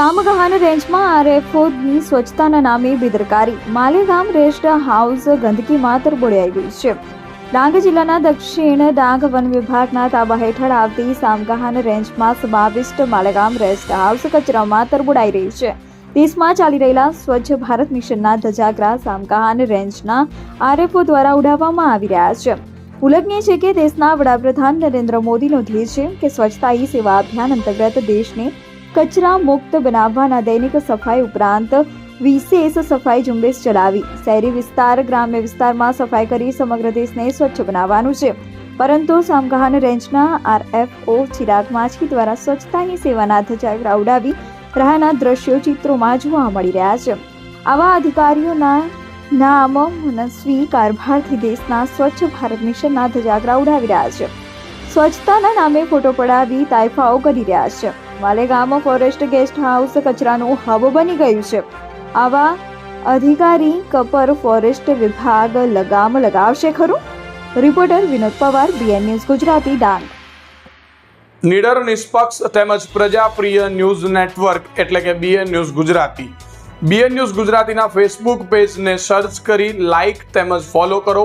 સામગહાન રેન્જમાં આરએફઓની સ્વચ્છતાના નામે બેદરકારી. માલેગામ રેસ્ટ હાઉસ ગંદકીમાં તરબોળાઈ ગઈ છે. ડાંગ જિલ્લાના દક્ષિણ ડાંગ વન વિભાગના તાબા હેઠળ આવતી સામગહાન રેન્જમાં સમાવિષ્ટ માલેગામ રેસ્ટ હાઉસ કચરામાં તરબોળાઈ રહી છે. દેશમાં ચાલી રહેલા સ્વચ્છ ભારત મિશનના ધજાગરા સામગહાન રેન્જના આરએફઓ દ્વારા ઉડાવવામાં આવી રહ્યા છે. ઉલ્લેખનીય છે કે દેશના વડાપ્રધાન નરેન્દ્ર મોદીનો ધ્યેય છે કે સ્વચ્છતા હી સેવા અભિયાન અંતર્ગત દેશને કચરા મુક્ત બનાવવાના દૈનિક સફાઈ ઉપરાંત વિશેષ સફાઈ ઝુંબેશ ચલાવી. શહેરી વિસ્તાર, ગ્રામ્ય વિસ્તારમાં સફાઈ કરી સમગ્ર દેશને સ્વચ્છ બનાવવાનું છે. પરંતુ સામગહાન રેન્જના આરએફઓ ચિરાગ માછી દ્વારા સ્વચ્છતાની સેવાના ધજાગરા ઉડાવી રહ્યાના દ્રશ્યો ચિત્રોમાં જોવા મળી રહ્યા છે. આવા અધિકારીઓના નામ મનસ્વી કારભારથી દેશના સ્વચ્છ ભારત મિશનના ધજાગરા ઉડાવી રહ્યા છે. સ્વચ્છતાના નામે ફોટો પડાવી તાઇફાઓ કરી રહ્યા છે. માલેગામ ફોરેસ્ટ ગેસ્ટ હાઉસ કચરાનું હબ બની ગયું છે. આવા અધિકારી કપર ફોરેસ્ટ વિભાગ લગામ લગાવશે ખરું? Reporter Vinod Pawar BN news Gujarati, Dang. નિડર, નિષ્પક્ષ તેમજ પ્રજાપ્રિય ન્યૂઝ નેટવર્ક એટલે કે BN news Gujarati. BN news ગુજરાતીના ફેસબુક પેજને સર્ચ કરી લાઇક તેમજ ફોલો કરો.